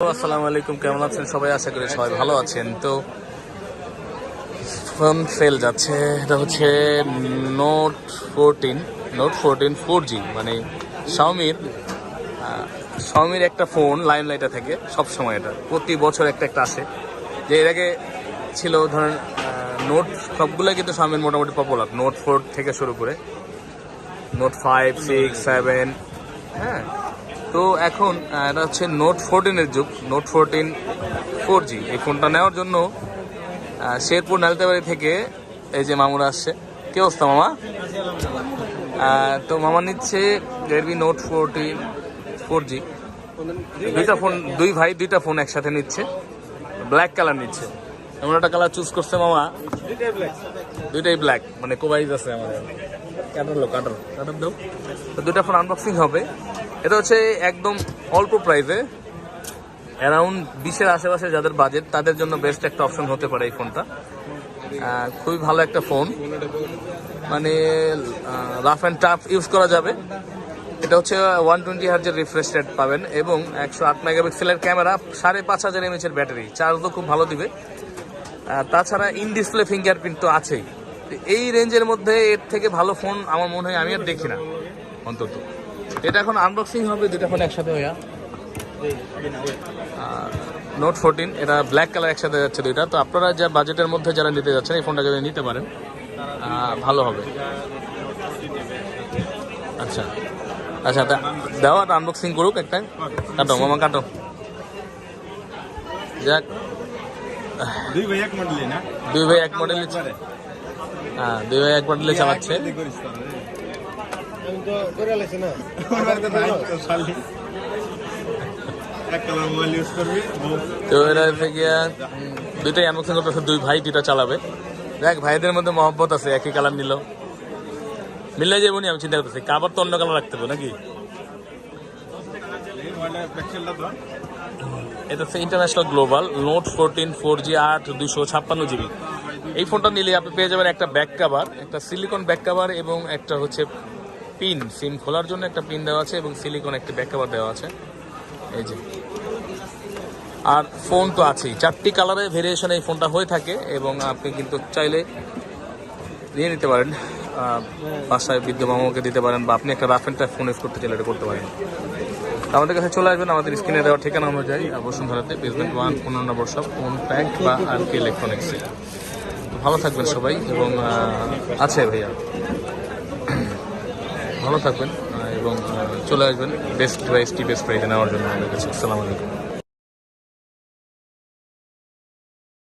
আসসালামু আলাইকুম, কেমন আছেন? সবাই আশা করি সবাই ভালো আছেন। তো ফোন সেল যাচ্ছে, এটা হচ্ছে Note fourteen Note fourteen four G মানে শাওমির শাওমির একটা ফোন লাইন লাইটে থাকে, সবসময় এটা, প্রতি বছর একটা একটা আসে। যে এর আগে ছিল, ধরেন নোট সবগুলো কিন্তু শাওমির মোটামুটি পপুলার নোট ফোর থেকে শুরু করে নোট ফাইভ সিক্স সেভেন হ্যাঁ তো এখন এটা হচ্ছে নোট ফোরটিনের যুগ। নোট ফোরটিন ফোর জি এই ফোনটা নেওয়ার জন্য শেরপুর নালতাবাড়ি থেকে এই যে মামুরা আসছে। কি অবস্থা, মামা? তো মামা নিচ্ছে Redmi Note fourteen four G দুইটা ফোন দুই ভাই দুইটা ফোন একসাথে নিচ্ছে। ব্ল্যাক কালার নিচ্ছে। এমন একটা কালার চুজ করছে মামা। দুইটাই ব্ল্যাক মানে কোবাইজ আছে আমাদের। কাটার লো কাটার দাও। তো দুইটা ফোন আনবক্সিং হবে। এটা হচ্ছে একদম অল্প প্রাইসে অ্যারাউন্ড বিশের আশেপাশে যাদের বাজেট তাদের জন্য বেস্ট একটা অপশন হতে পারে এই ফোনটা খুবই ভালো একটা ফোন মানে রাফ অ্যান্ড টাফ ইউজ করা যাবে। এটা হচ্ছে ওয়ান টোয়েন্টি হার্জের রিফ্রেশ রেট পাবেন এবং একশো আট মেগাপিক্সেলের ক্যামেরা সাড়ে পাঁচ হাজার এমএচের ব্যাটারি চার্জও খুব ভালো দিবে। তাছাড়া ইন ডিসপ্লে ফিঙ্গারপ্রিন্ট তো আছেই। এই রেঞ্জের মধ্যে এর থেকে ভালো ফোন আমার মনে হয় আমি আর দেখি না, অন্তত। এটা এখন আনবক্সিং হবে দুটা ফোন একসাথে হইয়া। নোট ফোরটিন এটা ব্ল্যাক কালার একসাথে যাচ্ছে দুইটা। তো আপনারা যা বাজেটের মধ্যে যারা নিতে যাচ্ছেন এই ফোনটা যদি নিতে পারেন ভালো হবে। আচ্ছা। আচ্ছা তা দাও একটা আনবক্সিং করুক একটা। কাটো মামা কাটো। যাক। দুই ভাই এক মডেলে না? দুই ভাই এক মডেল হ্যাঁ দুই ভাই এক মডেলে চালাচ্ছে। করবি তো আনবক্সিং করতেছে, দুই ভাই দুইটা চালাবে। দেখ, ভাইদের মধ্যে মহব্বত আছে, একই কালার নিল। মিললে যাব আমি চিন্তা করতেছি, কাবার তো অন্য কালার রাখতে হবে নাকি? এটা হচ্ছে international global Note fourteen four G আট দুশো ছাপ্পান্ন জিবি এই ফোনটা নিলে আপনি পেয়ে যাবেন একটা ব্যাক কাভার একটা সিলিকন ব্যাক কাভার এবং একটা হচ্ছে পিন, সিম খোলার জন্য একটা পিন দেওয়া আছে এবং সিলিকন একটা ব্যাক কাভার দেওয়া আছে। এই যে। আর ফোন তো আছেই। চারটি কালারের ভেরিয়েশন এই ফোনটা হয়ে থাকে এবং আপনি কিন্তু চাইলে নিয়ে নিতে পারেন বাসায় বৃদ্ধ মামাকে দিতে পারেন বা আপনি একটা রাফ অ্যান্ড ফোন ইউজ করতে চাইলে এটা করতে পারেন। আমাদের কাছে চলে আসবেন, আমাদের স্ক্রিনে দেওয়া ঠিকানা অনুযায়ী। বসুন্ধরাতে বেসমেন্ট ওয়ান পনেরো নম্বর সব ফোন প্যাক বা আর কি ইলেকট্রনিক্সে ভালো থাকবেন সবাই এবং আছে ভাইয়া। ভালো থাকবেন এবং চলে আসবেন বেস্ট প্রাইস টি বেস্ট প্রাইজে নেওয়ার জন্য। আমাদের কাছে আসসালামু আলাইকুম।